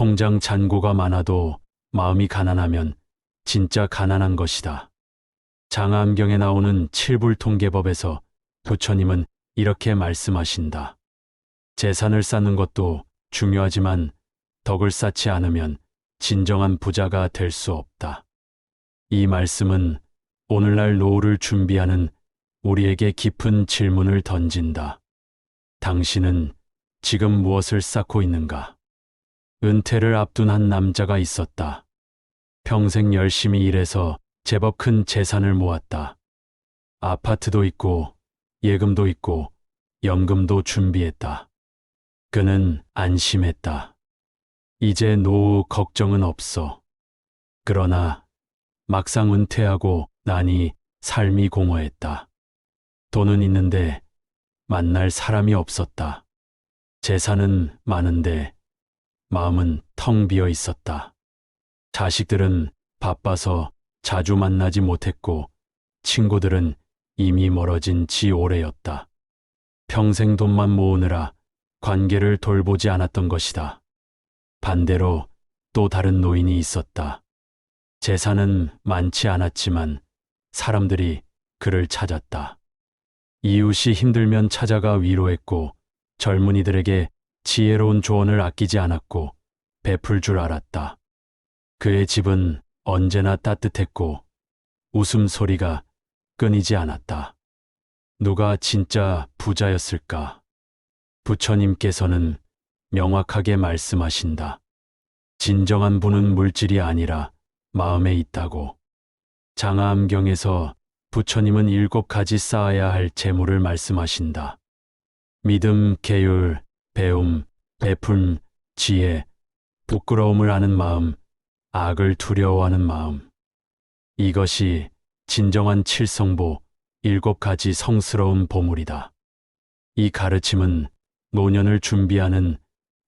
통장 잔고가 많아도 마음이 가난하면 진짜 가난한 것이다. 장암경에 나오는 칠불통계법에서 부처님은 이렇게 말씀하신다. 재산을 쌓는 것도 중요하지만 덕을 쌓지 않으면 진정한 부자가 될 수 없다. 이 말씀은 오늘날 노후를 준비하는 우리에게 깊은 질문을 던진다. 당신은 지금 무엇을 쌓고 있는가? 은퇴를 앞둔 한 남자가 있었다. 평생 열심히 일해서 제법 큰 재산을 모았다. 아파트도 있고, 예금도 있고, 연금도 준비했다. 그는 안심했다. 이제 노후 걱정은 없어. 그러나 막상 은퇴하고 나니 삶이 공허했다. 돈은 있는데 만날 사람이 없었다. 재산은 많은데 마음은 텅 비어 있었다. 자식들은 바빠서 자주 만나지 못했고 친구들은 이미 멀어진 지 오래였다. 평생 돈만 모으느라 관계를 돌보지 않았던 것이다. 반대로 또 다른 노인이 있었다. 재산은 많지 않았지만 사람들이 그를 찾았다. 이웃이 힘들면 찾아가 위로했고 젊은이들에게 지혜로운 조언을 아끼지 않았고 베풀 줄 알았다. 그의 집은 언제나 따뜻했고 웃음소리가 끊이지 않았다. 누가 진짜 부자였을까? 부처님께서는 명확하게 말씀하신다. 진정한 부는 물질이 아니라 마음에 있다고. 장하암경에서 부처님은 일곱 가지 쌓아야 할 재물을 말씀하신다. 믿음, 계율, 배움, 베품, 지혜, 부끄러움을 아는 마음, 악을 두려워하는 마음. 이것이 진정한 칠성보, 일곱 가지 성스러운 보물이다. 이 가르침은 노년을 준비하는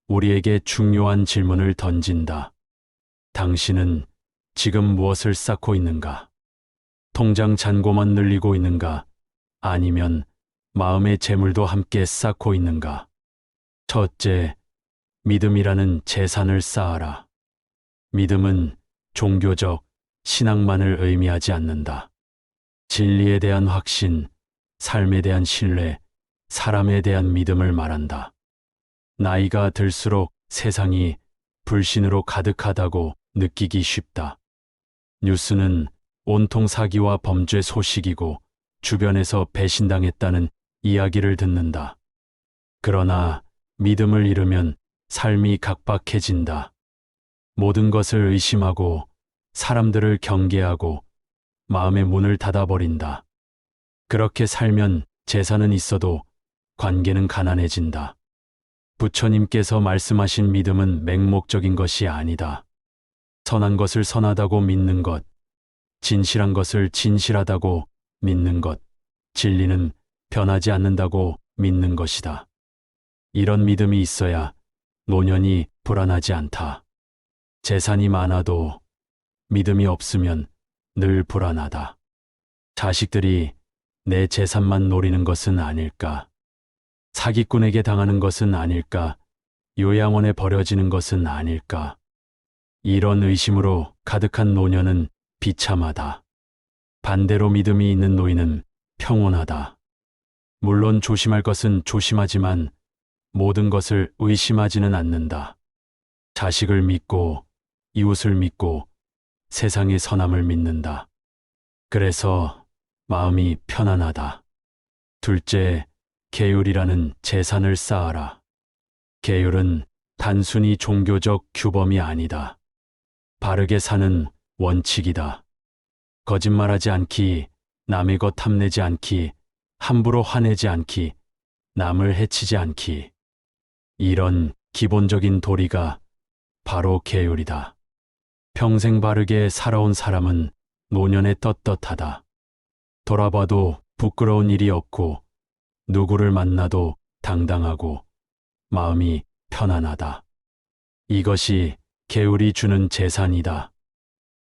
우리에게 중요한 질문을 던진다. 당신은 지금 무엇을 쌓고 있는가? 통장 잔고만 늘리고 있는가? 아니면 마음의 재물도 함께 쌓고 있는가? 첫째, 믿음이라는 재산을 쌓아라. 믿음은 종교적, 신앙만을 의미하지 않는다. 진리에 대한 확신, 삶에 대한 신뢰, 사람에 대한 믿음을 말한다. 나이가 들수록 세상이 불신으로 가득하다고 느끼기 쉽다. 뉴스는 온통 사기와 범죄 소식이고 주변에서 배신당했다는 이야기를 듣는다. 그러나 믿음을 잃으면 삶이 각박해진다. 모든 것을 의심하고 사람들을 경계하고 마음의 문을 닫아버린다. 그렇게 살면 재산은 있어도 관계는 가난해진다. 부처님께서 말씀하신 믿음은 맹목적인 것이 아니다. 선한 것을 선하다고 믿는 것, 진실한 것을 진실하다고 믿는 것, 진리는 변하지 않는다고 믿는 것이다. 이런 믿음이 있어야 노년이 불안하지 않다. 재산이 많아도 믿음이 없으면 늘 불안하다. 자식들이 내 재산만 노리는 것은 아닐까? 사기꾼에게 당하는 것은 아닐까? 요양원에 버려지는 것은 아닐까? 이런 의심으로 가득한 노년은 비참하다. 반대로 믿음이 있는 노인은 평온하다. 물론 조심할 것은 조심하지만 모든 것을 의심하지는 않는다. 자식을 믿고 이웃을 믿고 세상의 선함을 믿는다. 그래서 마음이 편안하다. 둘째, 계율이라는 재산을 쌓아라. 계율은 단순히 종교적 규범이 아니다. 바르게 사는 원칙이다. 거짓말하지 않기, 남의 것 탐내지 않기, 함부로 화내지 않기, 남을 해치지 않기. 이런 기본적인 도리가 바로 계율이다. 평생 바르게 살아온 사람은 노년에 떳떳하다. 돌아봐도 부끄러운 일이 없고 누구를 만나도 당당하고 마음이 편안하다. 이것이 계율이 주는 재산이다.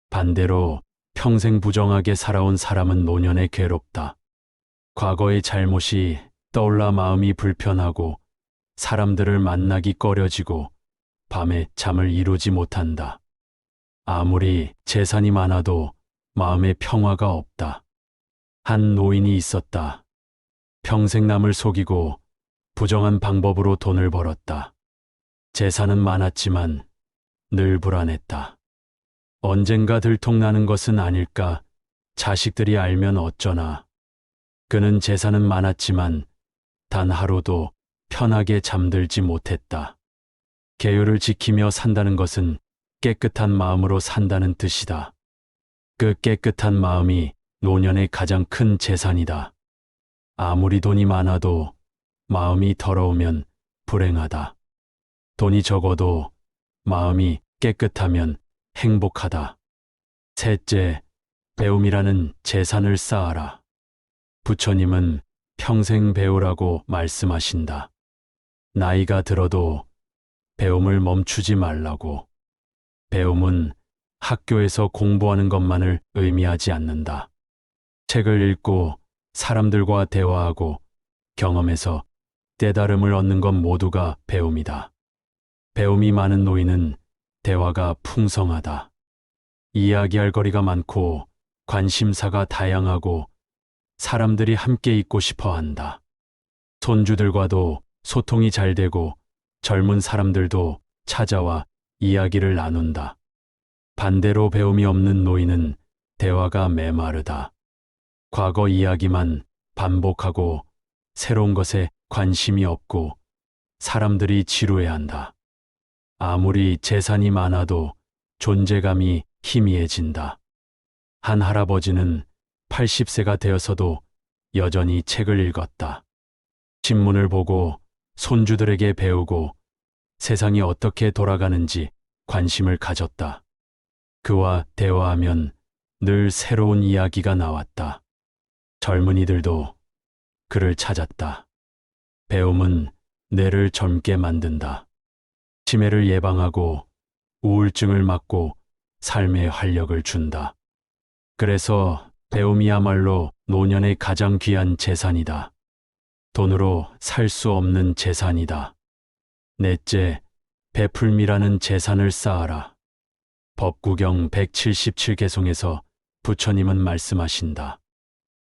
반대로 평생 부정하게 살아온 사람은 노년에 괴롭다. 과거의 잘못이 떠올라 마음이 불편하고 사람들을 만나기 꺼려지고 밤에 잠을 이루지 못한다. 아무리 재산이 많아도 마음에 평화가 없다. 한 노인이 있었다. 평생 남을 속이고 부정한 방법으로 돈을 벌었다. 재산은 많았지만 늘 불안했다. 언젠가 들통나는 것은 아닐까 자식들이 알면 어쩌나. 그는 재산은 많았지만 단 하루도 편하게 잠들지 못했다. 계율을 지키며 산다는 것은 깨끗한 마음으로 산다는 뜻이다. 그 깨끗한 마음이 노년의 가장 큰 재산이다. 아무리 돈이 많아도 마음이 더러우면 불행하다. 돈이 적어도 마음이 깨끗하면 행복하다. 셋째, 배움이라는 재산을 쌓아라. 부처님은 평생 배우라고 말씀하신다. 나이가 들어도 배움을 멈추지 말라고. 배움은 학교에서 공부하는 것만을 의미하지 않는다. 책을 읽고 사람들과 대화하고 경험에서 깨달음을 얻는 것 모두가 배움이다. 배움이 많은 노인은 대화가 풍성하다. 이야기할 거리가 많고 관심사가 다양하고 사람들이 함께 있고 싶어 한다. 손주들과도 소통이 잘 되고 젊은 사람들도 찾아와 이야기를 나눈다. 반대로 배움이 없는 노인은 대화가 메마르다. 과거 이야기만 반복하고 새로운 것에 관심이 없고 사람들이 지루해한다. 아무리 재산이 많아도 존재감이 희미해진다. 한 할아버지는 80세가 되어서도 여전히 책을 읽었다. 신문을 보고 손주들에게 배우고 세상이 어떻게 돌아가는지 관심을 가졌다. 그와 대화하면 늘 새로운 이야기가 나왔다. 젊은이들도 그를 찾았다. 배움은 뇌를 젊게 만든다. 치매를 예방하고 우울증을 막고 삶의 활력을 준다. 그래서 배움이야말로 노년의 가장 귀한 재산이다. 돈으로 살 수 없는 재산이다. 넷째, 베풀미라는 재산을 쌓아라. 법구경 177개송에서 부처님은 말씀하신다.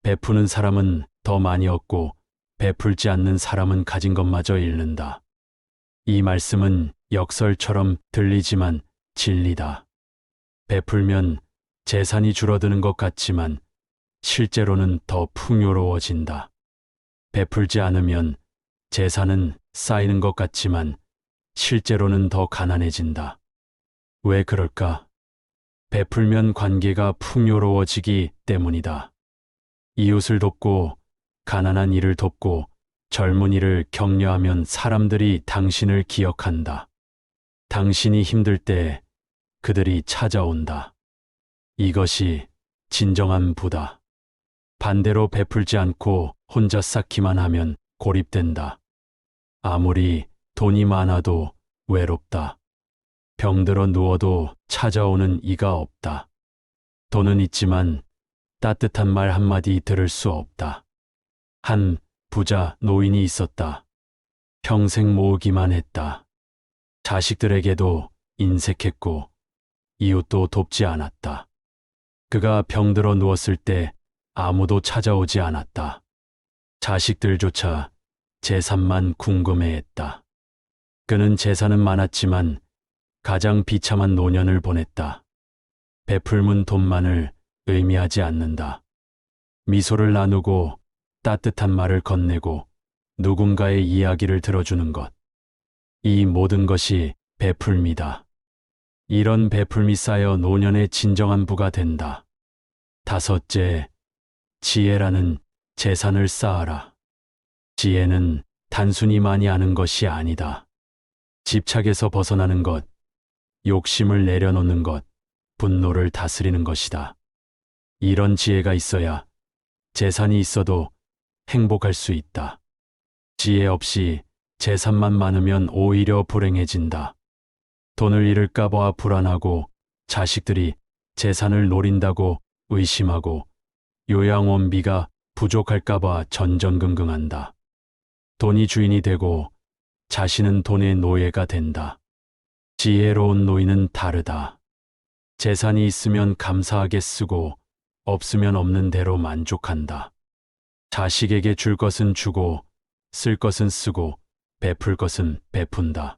베푸는 사람은 더 많이 얻고 베풀지 않는 사람은 가진 것마저 잃는다. 이 말씀은 역설처럼 들리지만 진리다. 베풀면 재산이 줄어드는 것 같지만 실제로는 더 풍요로워진다. 베풀지 않으면 재산은 쌓이는 것 같지만 실제로는 더 가난해진다. 왜 그럴까? 베풀면 관계가 풍요로워지기 때문이다. 이웃을 돕고 가난한 이를 돕고 젊은 이를 격려하면 사람들이 당신을 기억한다. 당신이 힘들 때 그들이 찾아온다. 이것이 진정한 부다. 반대로 베풀지 않고 혼자 쌓기만 하면 고립된다. 아무리 돈이 많아도 외롭다. 병들어 누워도 찾아오는 이가 없다. 돈은 있지만 따뜻한 말 한마디 들을 수 없다. 한 부자 노인이 있었다. 평생 모으기만 했다. 자식들에게도 인색했고 이웃도 돕지 않았다. 그가 병들어 누웠을 때 아무도 찾아오지 않았다. 자식들조차 재산만 궁금해했다. 그는 재산은 많았지만 가장 비참한 노년을 보냈다. 베풀문 돈만을 의미하지 않는다. 미소를 나누고 따뜻한 말을 건네고 누군가의 이야기를 들어주는 것. 이 모든 것이 베풀미다. 이런 베풀미 쌓여 노년의 진정한 부가 된다. 다섯째, 지혜라는 재산을 쌓아라. 지혜는 단순히 많이 아는 것이 아니다. 집착에서 벗어나는 것, 욕심을 내려놓는 것, 분노를 다스리는 것이다. 이런 지혜가 있어야 재산이 있어도 행복할 수 있다. 지혜 없이 재산만 많으면 오히려 불행해진다. 돈을 잃을까 봐 불안하고 자식들이 재산을 노린다고 의심하고 요양원비가 부족할까봐 전전긍긍한다. 돈이 주인이 되고 자신은 돈의 노예가 된다. 지혜로운 노인은 다르다. 재산이 있으면 감사하게 쓰고 없으면 없는 대로 만족한다. 자식에게 줄 것은 주고 쓸 것은 쓰고 베풀 것은 베푼다.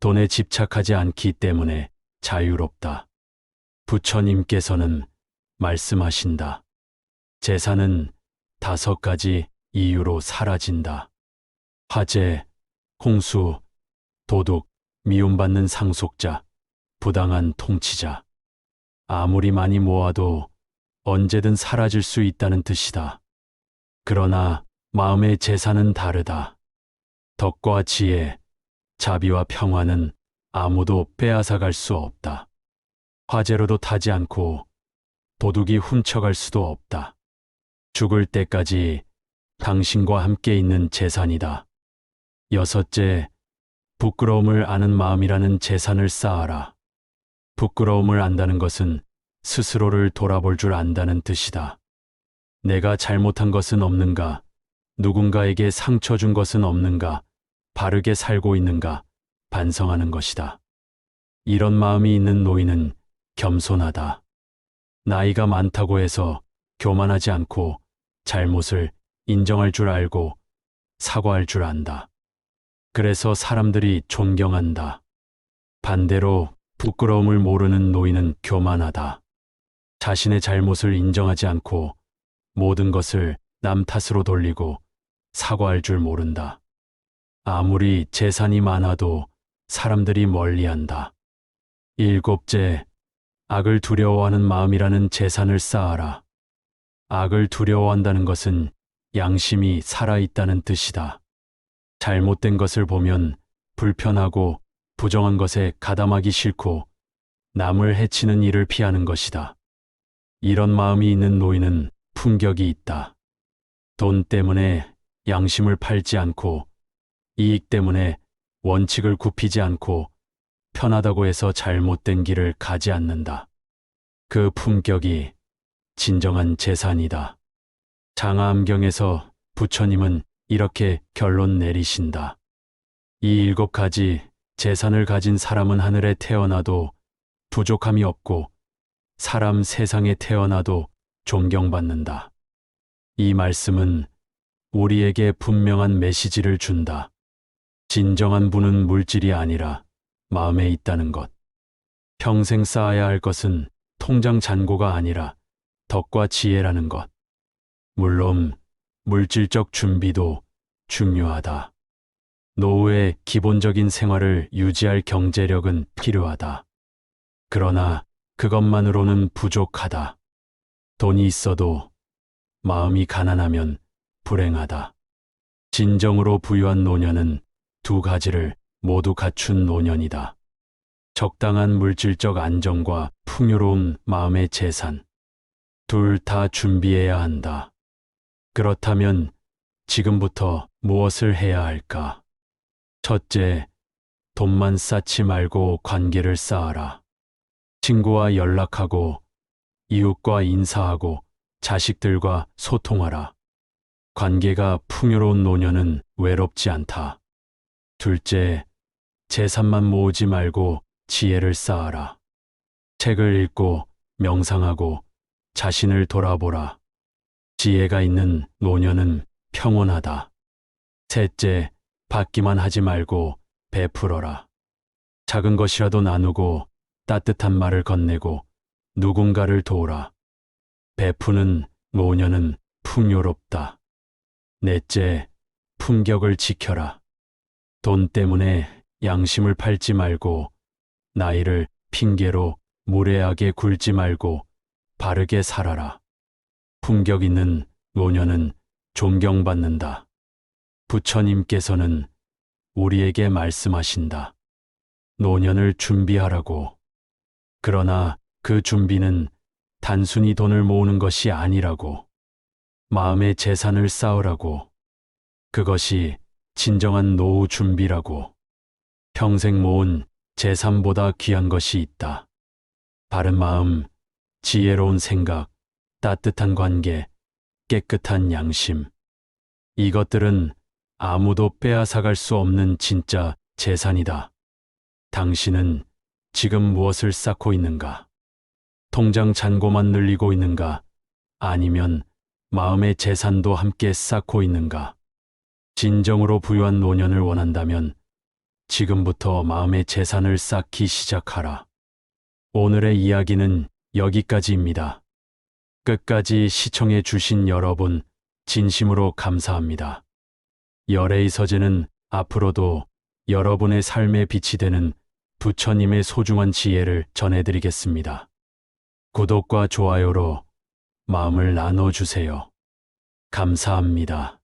돈에 집착하지 않기 때문에 자유롭다. 부처님께서는 말씀하신다. 재산은 다섯 가지 이유로 사라진다. 화재, 홍수, 도둑, 미움받는 상속자, 부당한 통치자. 아무리 많이 모아도 언제든 사라질 수 있다는 뜻이다. 그러나 마음의 재산은 다르다. 덕과 지혜, 자비와 평화는 아무도 빼앗아갈 수 없다. 화재로도 타지 않고 도둑이 훔쳐갈 수도 없다. 죽을 때까지 당신과 함께 있는 재산이다. 여섯째, 부끄러움을 아는 마음이라는 재산을 쌓아라. 부끄러움을 안다는 것은 스스로를 돌아볼 줄 안다는 뜻이다. 내가 잘못한 것은 없는가? 누군가에게 상처 준 것은 없는가? 바르게 살고 있는가? 반성하는 것이다. 이런 마음이 있는 노인은 겸손하다. 나이가 많다고 해서 교만하지 않고 잘못을 인정할 줄 알고 사과할 줄 안다. 그래서 사람들이 존경한다. 반대로 부끄러움을 모르는 노인은 교만하다. 자신의 잘못을 인정하지 않고 모든 것을 남 탓으로 돌리고 사과할 줄 모른다. 아무리 재산이 많아도 사람들이 멀리한다. 일곱째, 악을 두려워하는 마음이라는 재산을 쌓아라. 악을 두려워한다는 것은 양심이 살아있다는 뜻이다. 잘못된 것을 보면 불편하고 부정한 것에 가담하기 싫고 남을 해치는 일을 피하는 것이다. 이런 마음이 있는 노인은 품격이 있다. 돈 때문에 양심을 팔지 않고 이익 때문에 원칙을 굽히지 않고 편하다고 해서 잘못된 길을 가지 않는다. 그 품격이 진정한 재산이다. 장하암경에서 부처님은 이렇게 결론 내리신다. 이 일곱 가지 재산을 가진 사람은 하늘에 태어나도 부족함이 없고 사람 세상에 태어나도 존경받는다. 이 말씀은 우리에게 분명한 메시지를 준다. 진정한 부는 물질이 아니라 마음에 있다는 것. 평생 쌓아야 할 것은 통장 잔고가 아니라 덕과 지혜라는 것. 물론 물질적 준비도 중요하다. 노후의 기본적인 생활을 유지할 경제력은 필요하다. 그러나 그것만으로는 부족하다. 돈이 있어도 마음이 가난하면 불행하다. 진정으로 부유한 노년은 두 가지를 모두 갖춘 노년이다. 적당한 물질적 안정과 풍요로운 마음의 재산. 둘 다 준비해야 한다. 그렇다면 지금부터 무엇을 해야 할까? 첫째, 돈만 쌓지 말고 관계를 쌓아라. 친구와 연락하고, 이웃과 인사하고, 자식들과 소통하라. 관계가 풍요로운 노년은 외롭지 않다. 둘째, 재산만 모으지 말고 지혜를 쌓아라. 책을 읽고 명상하고 자신을 돌아보라. 지혜가 있는 노년은 평온하다. 셋째, 받기만 하지 말고 베풀어라. 작은 것이라도 나누고 따뜻한 말을 건네고 누군가를 도우라. 베푸는 노년은 풍요롭다. 넷째, 품격을 지켜라. 돈 때문에 양심을 팔지 말고 나이를 핑계로 무례하게 굴지 말고 바르게 살아라. 품격 있는 노년은 존경받는다. 부처님께서는 우리에게 말씀하신다. 노년을 준비하라고. 그러나 그 준비는 단순히 돈을 모으는 것이 아니라고. 마음의 재산을 쌓으라고. 그것이 진정한 노후 준비라고. 평생 모은 재산보다 귀한 것이 있다. 바른 마음, 지혜로운 생각, 따뜻한 관계, 깨끗한 양심. 이것들은 아무도 빼앗아갈 수 없는 진짜 재산이다. 당신은 지금 무엇을 쌓고 있는가? 통장 잔고만 늘리고 있는가? 아니면 마음의 재산도 함께 쌓고 있는가? 진정으로 부유한 노년을 원한다면 지금부터 마음의 재산을 쌓기 시작하라. 오늘의 이야기는 여기까지입니다. 끝까지 시청해 주신 여러분 진심으로 감사합니다. 열애의 서재는 앞으로도 여러분의 삶에 빛이 되는 부처님의 소중한 지혜를 전해드리겠습니다. 구독과 좋아요로 마음을 나눠주세요. 감사합니다.